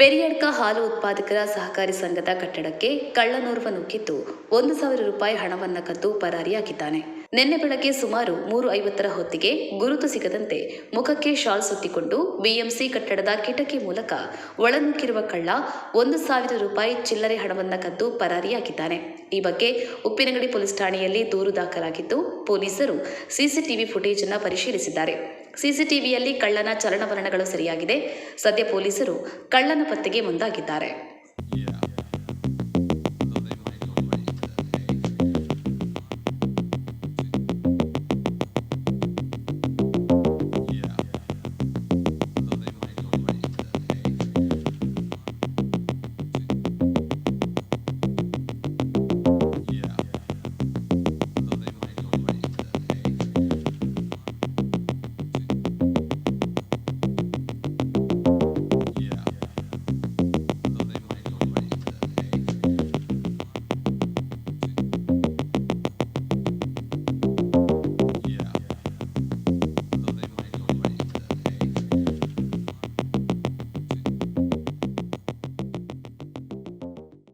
ಪೆರಿಯಡ್ಕ ಹಾಲು ಉತ್ಪಾದಕರ ಸಹಕಾರಿ ಸಂಘದ ಕಟ್ಟಡಕ್ಕೆ ಕಳ್ಳನೋರ್ವ ನುಗ್ಗಿದ್ದು ಒಂದು ಸಾವಿರ ರೂಪಾಯಿ ಹಣವನ್ನ ಕದ್ದು ಪರಾರಿಯಾಗಿದ್ದಾನೆ. ನಿನ್ನೆ ಬೆಳಗ್ಗೆ ಸುಮಾರು ಮೂರು ಐವತ್ತರ ಹೊತ್ತಿಗೆ ಗುರುತು ಸಿಗದಂತೆ ಮುಖಕ್ಕೆ ಶಾಲ್ ಸುತ್ತಿಕೊಂಡು ಬಿಎಂಸಿ ಕಟ್ಟಡದ ಕಿಟಕಿ ಮೂಲಕ ಒಳನುಗ್ಗಿರುವ ಕಳ್ಳ ಒಂದು ಸಾವಿರ ರೂಪಾಯಿ ಚಿಲ್ಲರೆ ಹಣವನ್ನ ಕದ್ದು ಪರಾರಿಯಾಗಿದ್ದಾನೆ. ಈ ಬಗ್ಗೆ ಉಪ್ಪಿನಗಡಿ ಪೊಲೀಸ್ ಠಾಣೆಯಲ್ಲಿ ದೂರು ದಾಖಲಾಗಿದ್ದು ಪೊಲೀಸರು ಸಿಸಿಟಿವಿ ಫುಟೇಜ್ ಅನ್ನು ಪರಿಶೀಲಿಸಿದ್ದಾರೆ. ಸಿಸಿಟಿವಿಯಲ್ಲಿ ಕಳ್ಳನ ಚಲನವಲನಗಳು ಸರಿಯಾಗಿದೆ. ಸದ್ಯ ಪೊಲೀಸರು ಕಳ್ಳನ ಪತ್ತೆಗೆ ಮುಂದಾಗಿದ್ದಾರೆ.